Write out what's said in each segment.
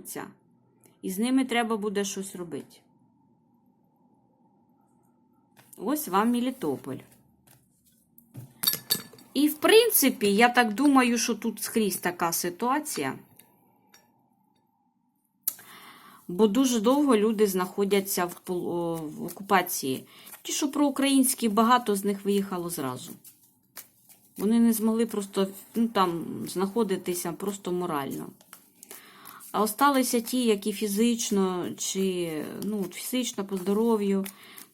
піднімуться, і з ними треба буде щось робити. Ось вам Мелітополь. І, в принципі, я так думаю, що тут скрізь така ситуація. Бо дуже довго люди знаходяться в, в окупації. Ті, що проукраїнські, багато з них виїхало зразу. Вони не змогли просто ну, там, знаходитися просто морально. А осталися ті, які фізично, чи ну, фізично по здоров'ю,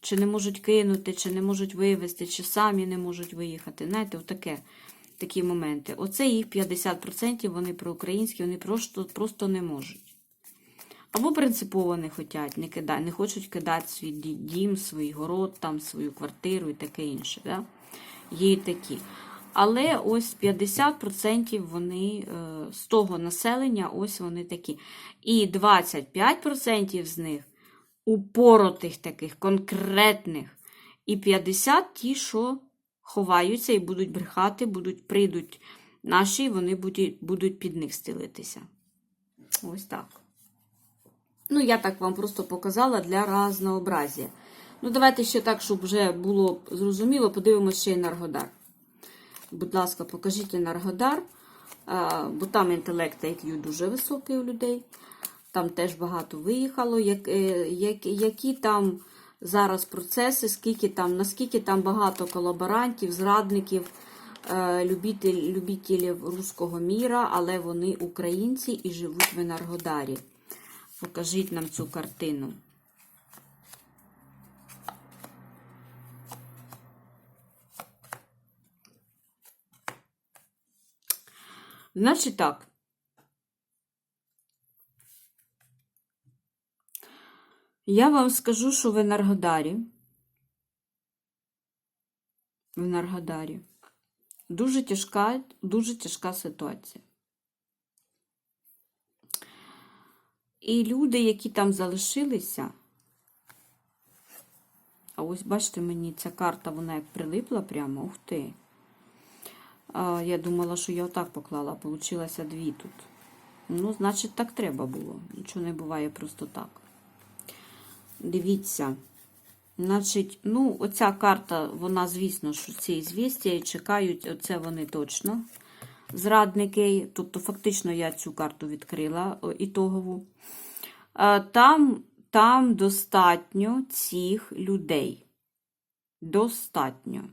чи не можуть кинути, чи не можуть вивезти, чи самі не можуть виїхати. Знаєте, отаке, такі моменти. Оце їх 50%, вони проукраїнські, вони просто, просто не можуть. Або принципово не хочуть, не, кида, не хочуть кидати свій дім, свій город, там, свою квартиру і таке інше. Да? Є і такі. Але ось 50% вони е, з того населення, ось вони такі. І 25% з них упоротих таких, конкретних. І 50% ті, що ховаються і будуть брехати, будуть, прийдуть наші, і вони будуть, під них стелитися. Ось так. Ну, я так вам просто показала для разнообразія. Ну, давайте ще так, щоб вже було зрозуміло, подивимося ще Енергодар. Будь ласка, покажіть Енергодар, бо там інтелект IQ дуже високий у людей. Там теж багато виїхало. Е, як, які там зараз процеси, скільки там, наскільки там багато колаборантів, зрадників, е, любитель, руського міра, але вони українці і живуть в Енергодарі. Покажіть нам цю картину. Значить так. Я вам скажу, що в Енергодарі. В Енергодарі дуже тяжка, дуже тяжка ситуація. І люди, які там залишилися, а ось бачите, мені ця карта, вона як прилипла прямо, ух ти. А, я думала, що я отак поклала, а получилося дві тут. Ну, значить, так треба було. Нічого не буває просто так. Дивіться. Значить, ну, оця карта, вона, звісно, що ці звістя і чекають, оце вони точно. Зрадники. Тобто, фактично, я цю карту відкрила ітогову. Там, там достатньо цих людей. Достатньо.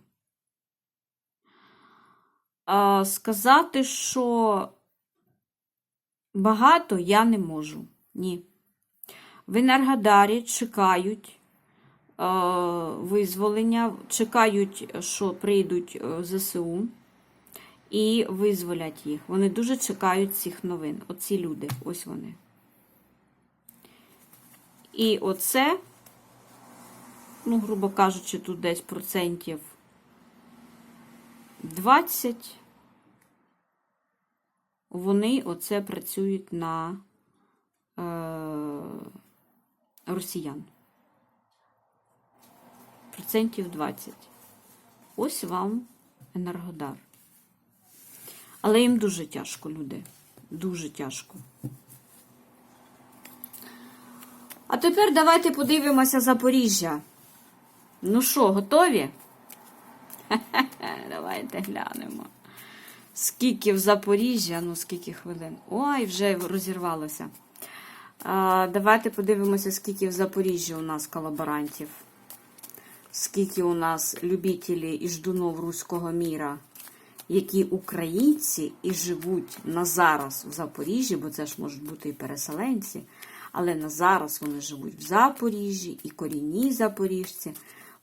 Сказати, що багато я не можу. Ні. В Енергодарі чекають визволення, чекають, що прийдуть е, ЗСУ і визволять їх. Вони дуже чекають цих новин. Оці люди, ось вони. І оце, ну, грубо кажучи, тут десь процентів 20. Вони оце працюють на е, росіян. Процентів 20. Ось вам Енергодар. Але їм дуже тяжко, люди. Дуже тяжко. А тепер давайте подивимося Запоріжжя. Ну що, готові? Давайте глянемо. Скільки в Запоріжжя, ну скільки хвилин. Ой, вже розірвалося. А, давайте подивимося, скільки в Запоріжжі у нас колаборантів. Скільки у нас любителів і ждунов руського міра, які українці і живуть на зараз в Запоріжжі, бо це ж можуть бути і переселенці, але на зараз вони живуть в Запоріжжі і корінні запоріжці.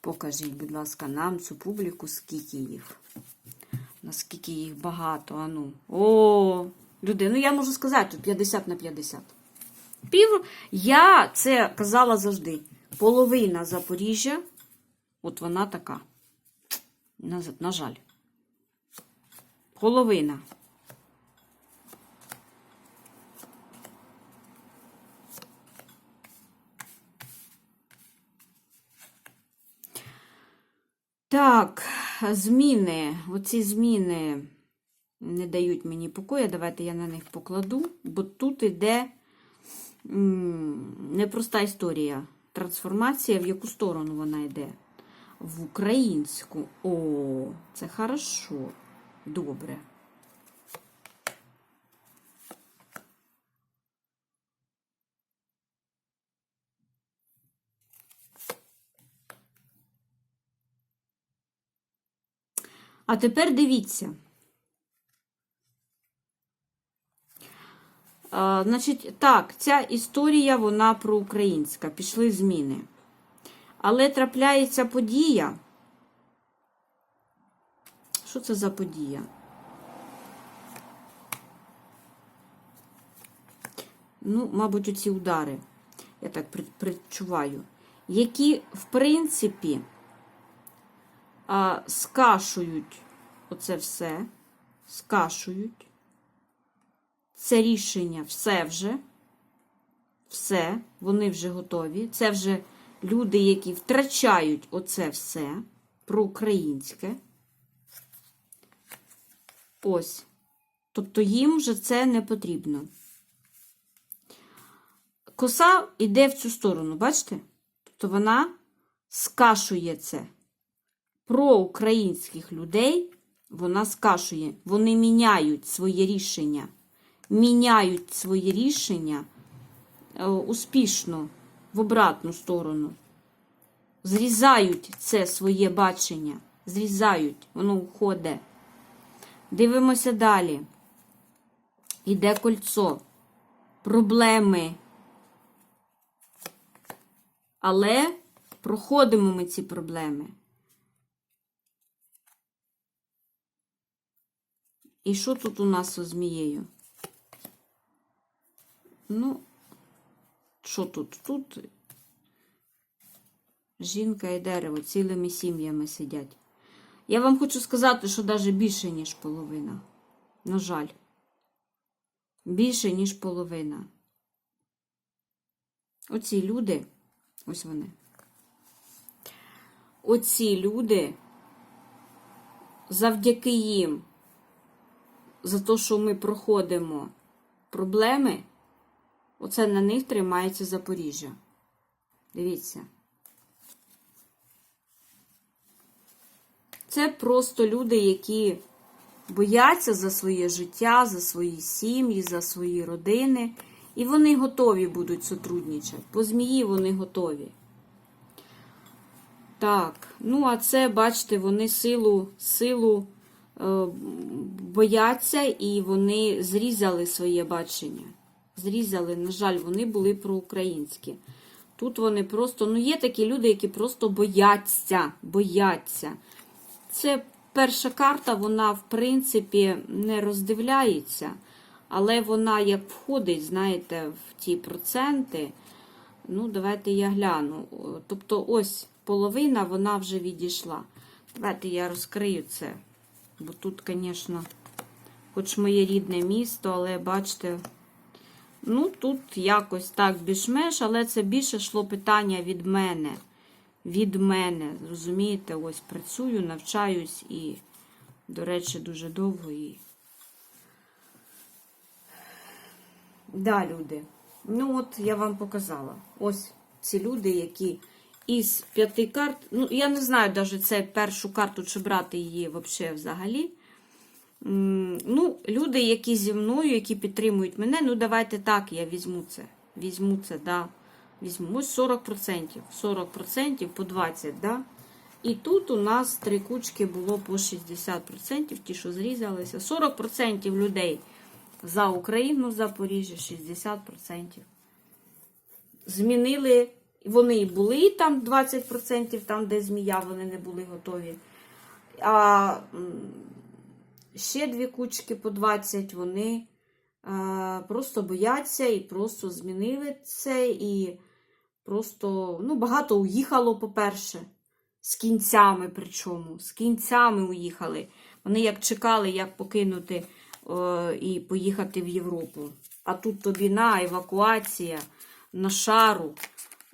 Покажіть, будь ласка, нам цю публіку, скільки їх. Наскільки їх багато, ану. О, люди, ну я можу сказати, тут 50 на 50. Пів... Я це казала завжди. Половина Запоріжжя, от вона така. На, на жаль. Половина. Так, зміни. Оці зміни не дають мені покою. Давайте я на них покладу, бо тут іде непроста історія. Трансформація, в яку сторону вона йде? В українську. О, це хорошо. Добре. А тепер дивіться. А, значить, так, ця історія, вона проукраїнська. Пішли зміни. Але трапляється подія. Що це за подія? Ну, мабуть, оці удари, я так предчуваю, які, в принципі, а, скашують оце все, скашують. Це рішення все вже, все, вони вже готові. Це вже люди, які втрачають оце все проукраїнське. Ось. Тобто їм вже це не потрібно. Коса йде в цю сторону, бачите? Тобто вона скашує це. Про українських людей вона скашує. Вони міняють своє рішення. Міняють своє рішення е, успішно в обратну сторону. Зрізають це своє бачення. Зрізають, воно уходить. Дивимося далі. Іде кольцо. Проблеми. Але проходимо ми ці проблеми. І що тут у нас зі змією? Ну, що тут? Тут жінка і дерево цілими сім'ями сидять. Я вам хочу сказати, що навіть більше, ніж половина. На жаль. Більше, ніж половина. Оці люди, ось вони. Оці люди, завдяки їм, за те, що ми проходимо проблеми, оце на них тримається Запоріжжя. Дивіться. Це просто люди, які бояться за своє життя, за свої сім'ї, за свої родини. І вони готові будуть сотрудничати. По змії вони готові. Так, ну а це, бачите, вони силу, силу е, бояться і вони зрізали своє бачення. Зрізали, на жаль, вони були проукраїнські. Тут вони просто, ну є такі люди, які просто бояться, бояться. Це перша карта, вона, в принципі, не роздивляється, але вона як входить, знаєте, в ті проценти. Ну, давайте я гляну. Тобто, ось половина вона вже відійшла. Давайте я розкрию це. Бо тут, звісно, хоч моє рідне місто, але бачите, ну тут якось так більш-менш, але це більше йшло питання від мене. Від мене. Розумієте, ось працюю, навчаюсь і, до речі, дуже довго і. Да, люди. Ну, от я вам показала. Ось ці люди, які із п'яти карт. Ну, я не знаю навіть це першу карту, чи брати її взагалі. Ну, люди, які зі мною, які підтримують мене, ну давайте так, я візьму це. Візьму це, да. Візьму. Ось 40%. 40% по 20%, да. І тут у нас три кучки було по 60%, ті, що зрізалися. 40% людей за Україну, Запоріжжя, 60%. Змінили, вони і були там 20%, там, де змія, вони не були готові. А ще дві кучки по 20, вони е, просто бояться і просто змінили це. І просто ну, багато уїхало, по-перше, з кінцями, причому, з кінцями уїхали. Вони як чекали, як покинути е, і поїхати в Європу. А тут тобі на евакуація, на шару.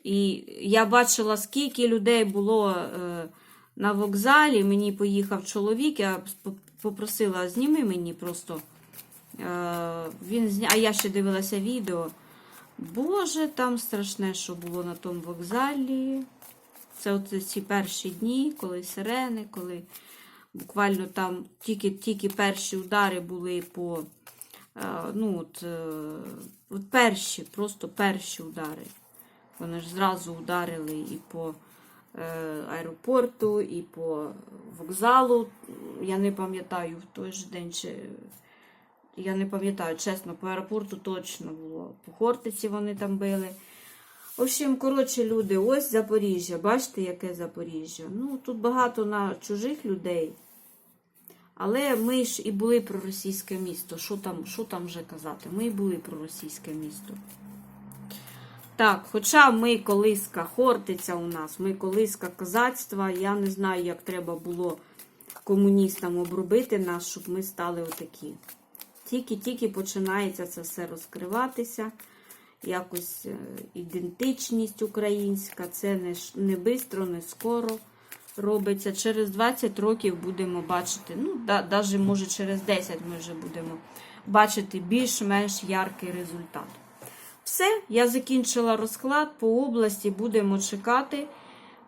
І я бачила, скільки людей було е, на вокзалі. Мені поїхав чоловік, я попросила, зніми мені просто. Е, він зня... А я ще дивилася відео. Боже, там страшне, що було на тому вокзалі. Це от ці перші дні, коли сирени, коли буквально там тільки, тільки перші удари були по. е, Ну, от, е, от перші, просто перші удари. Вони ж зразу ударили і по аеропорту, і по вокзалу. Я не пам'ятаю в той же день, чи я не пам'ятаю, чесно, по аеропорту точно було. По Хортиці вони там били. В общем, коротше, люди, ось Запоріжжя. Бачите, яке Запоріжжя? Ну, тут багато на чужих людей. Але ми ж і були проросійське місто. Що там, що там вже казати? Ми і були проросійське місто. Так, хоча ми колиска Хортиця у нас, ми колиска козацтва, я не знаю, як треба було комуністам обробити нас, щоб ми стали отакі. Тільки-тільки починається це все розкриватися. Якось е, ідентичність українська, це не, не бистро, не скоро робиться. Через 20 років будемо бачити, ну, да, навіть може через 10 ми вже будемо бачити більш-менш яркий результат. Все, я закінчила розклад по області, будемо чекати.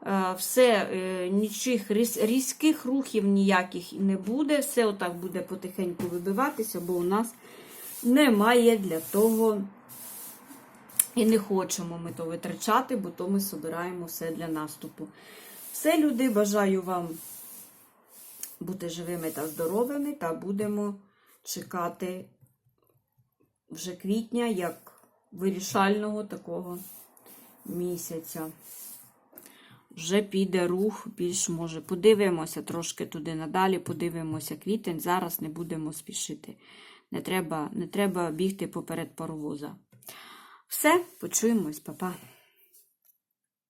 Е, Все, е, нічих різких рухів ніяких не буде. Все отак буде потихеньку вибиватися, бо у нас немає для того. І не хочемо ми то витрачати, бо то ми собираємо все для наступу. Все, люди, бажаю вам бути живими та здоровими, та будемо чекати вже квітня як вирішального такого місяця. Вже піде рух, більш може. Подивимося трошки туди надалі, подивимося квітень. Зараз не будемо спішити. Не треба, не треба бігти поперед паровоза. Все, почуємось, па-па.